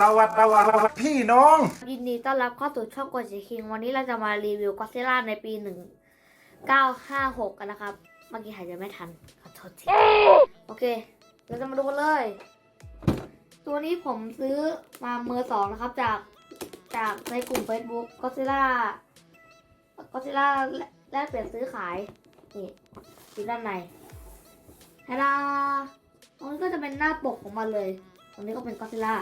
สวัสดีพี่น้อง ยินดีต้อนรับเข้าสู่ช่องกดสีคิง วันนี้เราจะมารีวิวก็ซิล่าในปี 1956 กันนะครับ เมื่อกี้หายใจไม่ทัน ขอโทษที โอเค เราจะมาดูกันเลย ตัวนี้ผมซื้อมาเมือสองนะครับ จากจากในกลุ่ม Facebook ก็ซิล่าก็ซิล่าแลกเปลี่ยนซื้อขาย นี่อยู่ด้านในฮาดาตรงนี้ก็จะเป็นหน้าปกของมันเลย ตรงนี้ก็เป็นก็ซิล่า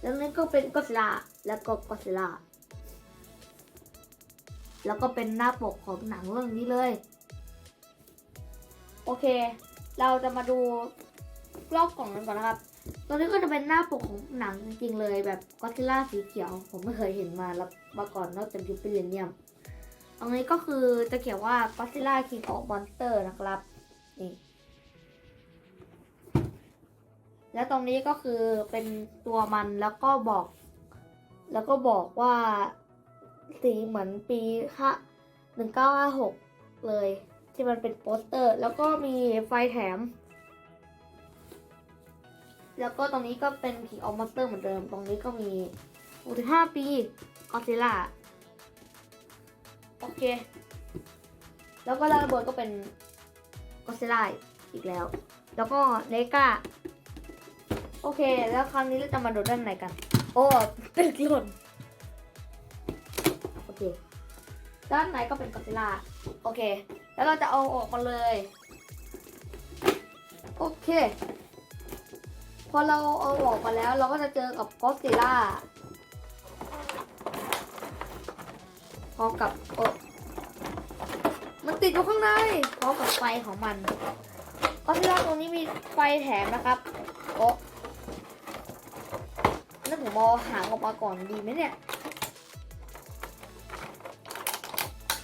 แล้วนี่ก็เป็นก็อดซิลาแล้วก็ก็อดซิลาแล้วก็เป็นหน้าปกของหนังเรื่องนี้เลย โอเค เราจะมาดูรอบกล่องกันก่อนนะครับ ตัวนี้ก็จะเป็นหน้าปกของหนังจริงๆเลย แบบก็อดซิล่าสีเขียว ผมไม่เคยเห็นมาแล้วมาก่อนนอกจากยูปิเลเนียมตรงนี้ก็คือจะเขียนว่าก็อดซิลล่าคิงออฟมอนสเตอร์นะครับนี่ แล้วตรงนี้ก็คือเป็นตัวมันแล้วก็บอก แล้วก็บอกว่าสีเหมือนปีค่ะหนึ่งเก้าห้าหกเลย ที่มันเป็นโปสเตอร์ แล้วก็มีไฟแถม แล้วก็ตรงนี้ก็เป็นขีออมมอนสเตอร์เหมือนเดิม ตรงนี้ก็มี65ปีออสซิล่าโอเค แล้วก็ลาระเบิดก็เป็นกอซิล่าอีกแล้ว แล้วก็เนกา โอเค แล้วครั้งนี้เราจะมาดูด้านในกัน โอ้ตึกหล่นโอเค ด้านในก็เป็นกอซิล่าโอเค แล้วเราจะเอาออกมาเลย โอเค พอเราเอาออกมาแล้ว เราก็จะเจอกับกอซิล่าพร้อมกับโอ้มันติดอยู่ข้างในพร้อมกับไฟของมันกอซิล่าตรงนี้มีไฟแถมนะครับโอ้นั่น ผมเอาหางออกมาก่อนดีไหมเนี่ย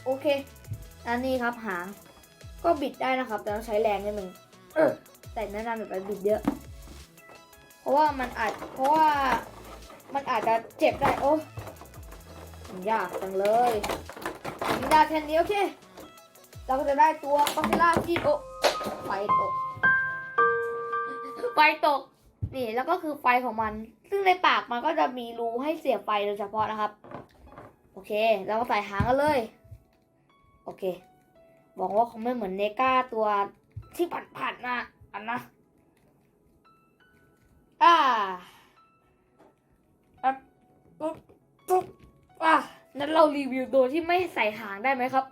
โอเค อันนี้ครับหาง ก็บิดได้นะครับ แต่ต้องใช้แรงนิดนึงเออแต่แนะนำแบบบิดเยอะ เพราะว่ามันอาจ เพราะว่ามันอาจจะเจ็บได้ โอ้มันยากจังเลยมันยากแค่นี้โอเค เราก็จะได้ตัวคอสซิล่าที่โอ้ไฟตก ไฟตก นี่แล้วก็คือไฟของมัน ซึ่งในปากมันก็จะมีรูให้เสียบไฟโดยเฉพาะนะครับ โอเค เราก็ใส่หางกันเลย โอเคบอกว่าคงไม่เหมือนเนก้าตัวที่ผัดๆนะอันนะอ่าอะปุ๊บปุ๊บอะนั้นเรารีวิวตัวที่ไม่ใส่หางได้ไหมครับ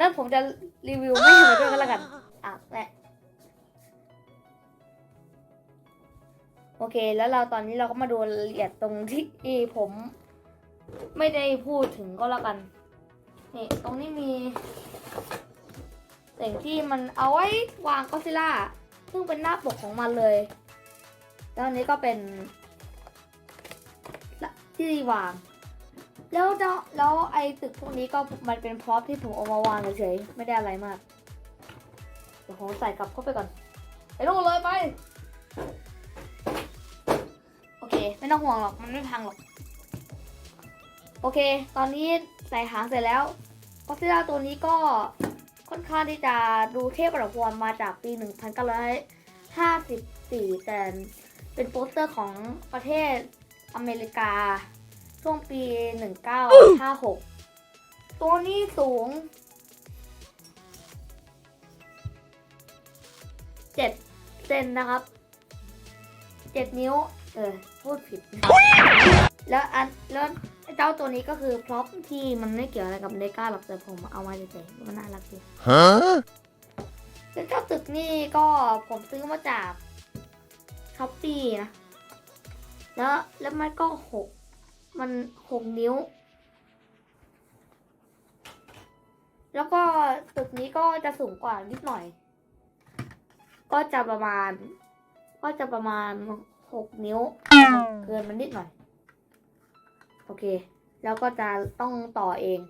นั่นผมจะรีวิวไม่เหมือนด้วยกันแล้วกันอะแห โอเค แล้วเราตอนนี้เราก็มาดูละเอียดตรงที่ผมไม่ได้พูดถึงก็แล้วกัน นี่ตรงนี้มีสิ่งที่มันเอาไว้วางก็ซิล่า ซึ่งเป็นหน้าปกของมันเลย แล้วอันนี้ก็เป็นที่วาง แล้วจ้าแล้วไอ้ตึกพวกนี้ก็มันเป็นพร็อพที่ผมเอามาวางเฉยๆไม่ได้อะไรมาก เดี๋ยวผมใส่กลับเข้าไปก่อน ไปลงเลยไป ไม่ต้องห่วงหรอกมันไม่พังหรอก โอเค ตอนนี้ใส่หางเสร็จแล้วก็ซิล่าตัวนี้ก็ค่อนข้างที่จะดูเทพประพรมาจากปี 1954 แต่เป็นโปสเตอร์ของประเทศอเมริกา ช่วงปี 1956 ตัวนี้สูง 7 เซนนะครับ 7 นิ้ว เออพูดผิด แล้วอันแล้วเจ้าตัวนี้ก็คือพร็อพที่มันไม่เกี่ยวอะไรกับเนก้าหรอกแต่ผมเอามาเฉยๆมันน่ารักดี Huh? แล้วเจ้าตึกนี่ก็ผมซื้อมาจากช้อปปี้นะ แล้วแล้วมันก็หกมันหกนิ้ว แล้วก็ตึกนี้ก็จะสูงกว่านิดหน่อย ก็จะประมาณ ก็จะประมาณ หกนิ้ว เกินมันนิดหน่อย โอเค แล้วก็จะต้องต่อเอง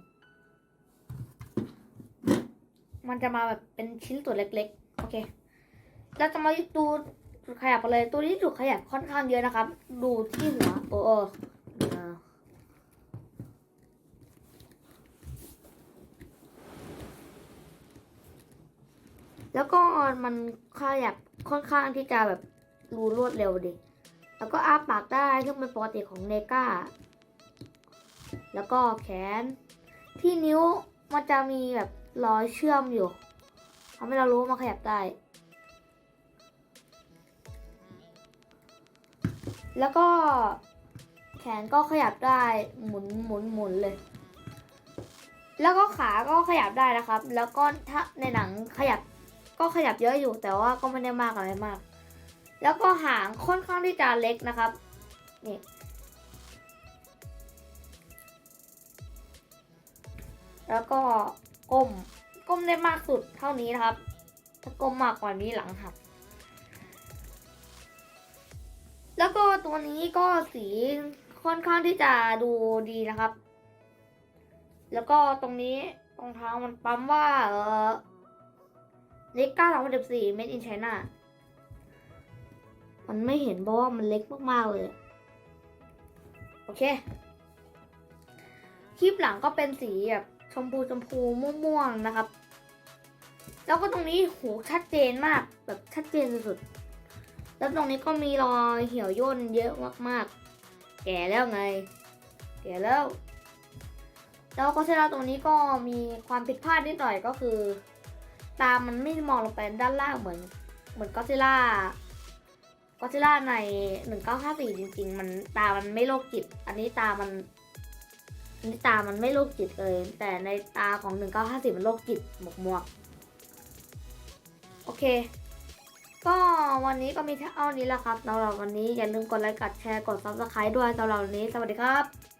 มันจะมาแบบเป็นชิ้นส่วนเล็ก ๆ โอเค เราจะมาดูขยับกันเลย ตัวนี้จุดขยับค่อนข้างเยอะนะครับ ดูที่หัวโอ้โอแล้วก็มันขยับค่อนข้างที่จะแบบรูรวดเร็วดิ แล้วก็อ้าปากได้ซึ่งเป็นปกติของเนก้า แล้วก็แขน ที่นิ้วมันจะมีแบบรอยเชื่อมอยู่ทำให้เรารู้ว่ามันขยับได้ แล้วก็แขนก็ขยับได้หมุนหมุนหมุนเลย แล้วก็ขาก็ขยับได้นะครับ แล้วก็ถ้าในหนังขยับก็ขยับเยอะอยู่แต่ว่าก็ไม่ได้มากอะไรมาก แล้วก็หางค่อนข้างที่จะเล็กนะครับ นี่ แล้วก็ก้มก้มได้มากสุดเท่านี้นะครับ ถ้าก้มมากกว่านี้หลังหัก แล้วก็ตัวนี้ก็สีค่อนข้างที่จะดูดีนะครับ แล้วก็ตรงนี้ตรงเท้ามันปั๊มว่า เออเล็กก้าสองพันสิบสี่ made in China มันไม่เห็นเพราะว่ามันเล็กมากๆเลย โอเค คลิปหลังก็เป็นสีแบบชมพูชมพูม่วงๆนะครับ แล้วก็ตรงนี้หูชัดเจนมากแบบชัดเจนสุดๆ แล้วตรงนี้ก็มีรอยเหี่ยวย่นเยอะมากๆ แก่แล้วไง แก่แล้ว แล้วก็เซราตรงนี้ก็มีความผิดพลาดนิดหน่อยก็คือ ตามันไม่มองลงไปด้านล่างเหมือน เหมือนก็ซิล่า ก็จิล่าใน 1954 จริง ๆ มันตามันไม่โรคจิต อันนี้ตามันอันนี้ตามันไม่โรคจิตเลย แต่ในตาของ 1954 มันโรคจิตหมวกหมวก โอเค ก็วันนี้ก็มีเท่านี้แหละครับสำหรับวันนี้อย่าลืมกดไลค์กดแชร์กด subscribe ด้วยสำหรับวันนี้ สวัสดีครับ